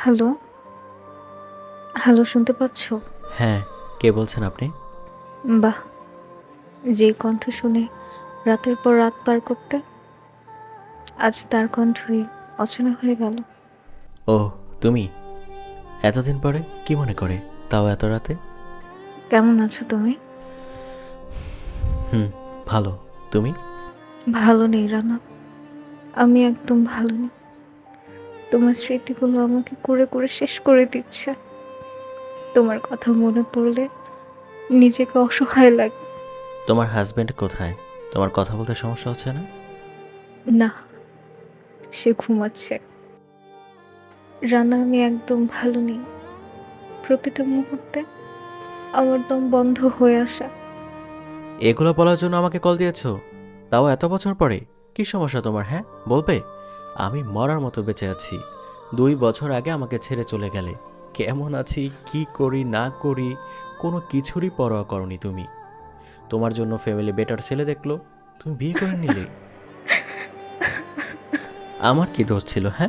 Hello? Hello শুনতে পাচ্ছ? হ্যাঁ কে বলছেন আপনি? বাহ যে কণ্ঠ শুনে রাতের পর রাত পার করতে আজ তার কণ্ঠই অচেনা হয়ে গেল। ও তুমি? এতদিন পরে কি মনে করে? তাও এত রাতে? কেমন আছো তুমি? হুম ভালো। তুমি? ভালো নেই রানা। আমি একদম ভালো নেই। তোমার স্মৃতিগুলো আমাকে করে করে শেষ করে দিচ্ছে। তোমার কথা মনে পড়লে নিজেকে অসহায় লাগে তোমার হাজবেন্ড কোথায়? তোমার কথা বলতে সমস্যা হচ্ছে না? না সে ঘুমাচ্ছে। রানা আমি একদম ভালো নেই। প্রতিটা মুহূর্তে আমার দম বন্ধ হয়ে আসা। এগুলো বলার জন্য আমাকে কল দিয়েছ? তাও এত বছর পরে? কি সমস্যা তোমার হ্যাঁ? বলবে? আমি মরার মতো বেঁচে আছি। দুই বছর আগে আমাকে ছেড়ে চলে গেলে। কেমন আছি, কি করি, না করি, কোনো কিছুরই পরোয়া করনি তুমি। তোমার জন্য ফ্যামিলি বেটার ছেলে দেখল, তুমি বিয়ে করে নিলে। আমার কি দোষ ছিল হ্যাঁ?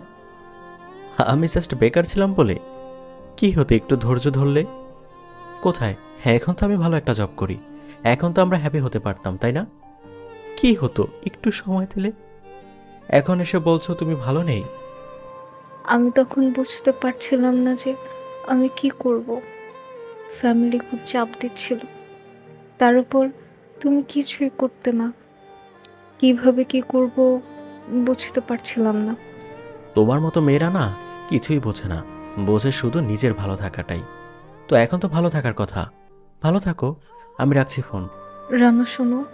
আমি জাস্ট বেকার ছিলাম বলে। কি হতে একটু ধৈর্য ধরলে? কোথায়? হ্যাঁ এখন তো আমি ভালো একটা জব করি। এখন তো আমরা হ্যাপি হতে পারতাম, তাই না? কি হতো? একটু সময় দিলে? এখন এসে বলছো তুমি ভালো নেই? আমি তখন বুঝতে পারছিলাম না যে আমি কি করব। ফ্যামিলি খুব চাপ দিচ্ছিল। তার উপর তুমি কিছুই করতে না। কীভাবে কি করব বুঝতে পারছিলাম না। তোমার মতো মেয়েরা না কিছুই বোঝে না। বোঝে শুধু নিজের ভালো থাকাটাই। তো এখন তো ভালো থাকার কথা। ভালো থাকো আমি রাখছি ফোন। রানা শোনো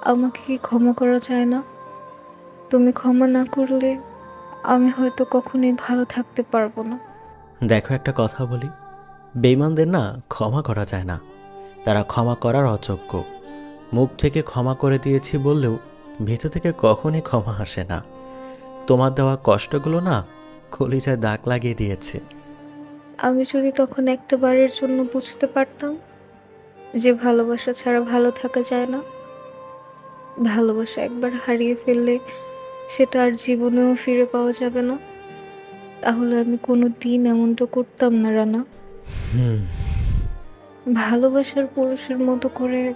আমাকে কি ক্ষমা করা যায় না? তুমি ক্ষমা না করলে আমি হয়তো কখনোই ভালো থাকতে পারব না। দেখো একটা কথা বলি। বেইমানদের না ক্ষমা করা যায় না। তারা ক্ষমা করার অযোগ্য। মুখ থেকে ক্ষমা করে দিয়েছি বললেও ভেতর থেকে কখনই ক্ষমা আসে না। তোমার দেওয়া কষ্টগুলো না কলিজায় দাগ লাগিয়ে দিয়েছে। আমি যদি তখন একটা বারের জন্য বুঝতে পারতাম যে ভালোবাসা ছাড়া ভালো থাকা যায় না ভালোবাসা একবার হারিয়ে ফেললে সেটা আর জীবনেও ফিরে পাওয়া যাবে না। তাহলে আমি কোনো দিন এমনটা করতাম না রানা। ভালোবাসার পুরুষের মতো করে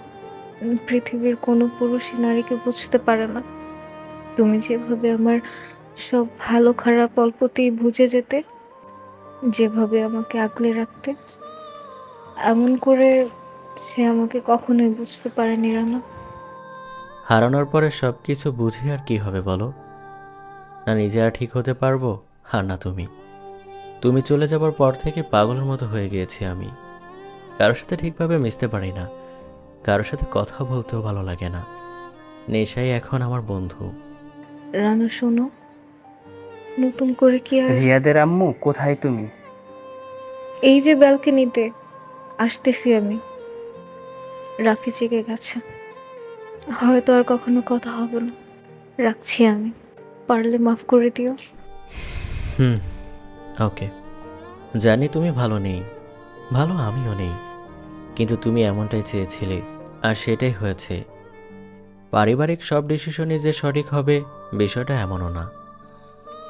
পৃথিবীর কোনো পুরুষই নারীকে বুঝতে পারে না। তুমি যেভাবে আমার সব ভালো খারাপ অল্পতেই বুঝে যেতে যেভাবে আমাকে আগলে রাখতে এমন করে সে আমাকে কখনোই বুঝতে পারেনি রানা। হারানোর পরে সব কিছু বুঝে আর কি হবে বলো? না নিজে আর ঠিক হতে পারব? আর না তুমি। তুমি চলে যাবার পর থেকে পাগলের মতো হয়ে গিয়েছি আমি। কারোর সাথে ঠিকভাবে মিশতে পারি না। কারোর সাথে কথা বলতেও ভালো লাগে না। নেশাই এখন আমার বন্ধু। রানু শোনো। নতুন করে কি আর রিয়াদের আম্মু কোথায় তুমি? এই যে ব্যালকনিতে আসতেছি আমি। রাফি জেগে গেছে। হয়তো আর কখনো কথা হবে না। রাখছি আমি। পারলে মাফ করে দিও। হুম, ওকে। জানি তুমি ভালো নেই। ভালো আমিও নেই। কিন্তু তুমি এমনটাই চেয়েছিলে, আর সেটাই হয়েছে। পারিবারিক সব ডিসিশনই যে সঠিক হবে, বিষয়টা এমনও না।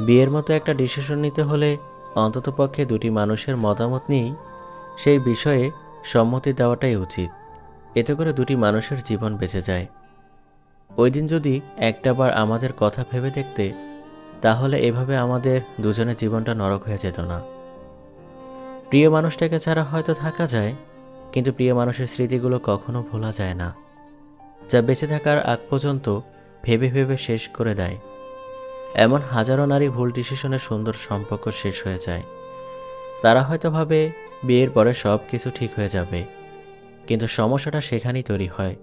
বিয়ের মতো একটা ডিসিশন নিতে হলে অন্ততপক্ষে দুটি মানুষের মতামত নিয়েই সেই বিষয়ে সম্মতি দেওয়াটাই উচিত। এতে করে দুটি মানুষের জীবন বেঁচে যায়। ওই দিন যদি একটাবার আমাদের কথা ভেবে দেখতে, তাহলে এভাবে আমাদের দুজনের জীবনটা নরক হয়ে যেত না। প্রিয় মানুষটাকে ছাড়া হয়তো থাকা যায়, কিন্তু প্রিয় মানুষের স্মৃতিগুলো কখনো ভোলা যায় না। যা বেঁচে থাকার আগ পর্যন্ত ভেবে ভেবে শেষ করে দেয়। এমন হাজারো নারী ভুল ডিসিশনে সুন্দর সম্পর্ক শেষ হয়ে যায়। তারা হয়তো ভাবে বিয়ের পরে সব কিছু ঠিক হয়ে যাবে। কিন্তু সমস্যাটা সেখানেই তৈরি হয়।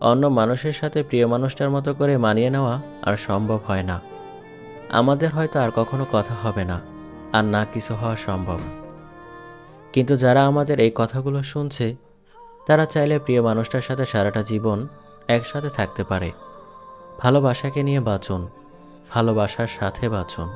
অন্য মানুষের সাথে প্রিয় মানুষটার মতো করে মানিয়ে নেওয়া আর সম্ভব হয় না। আমাদের হয়তো আর কখনো কথা হবে না, আর না কিছু হওয়া সম্ভব। কিন্তু যারা আমাদের এই কথাগুলো শুনছে, তারা চাইলে প্রিয় মানুষটার সাথে সারাটা জীবন একসাথে থাকতে পারে। ভালোবাসাকে নিয়ে বাঁচুন, ভালোবাসার সাথে বাঁচুন।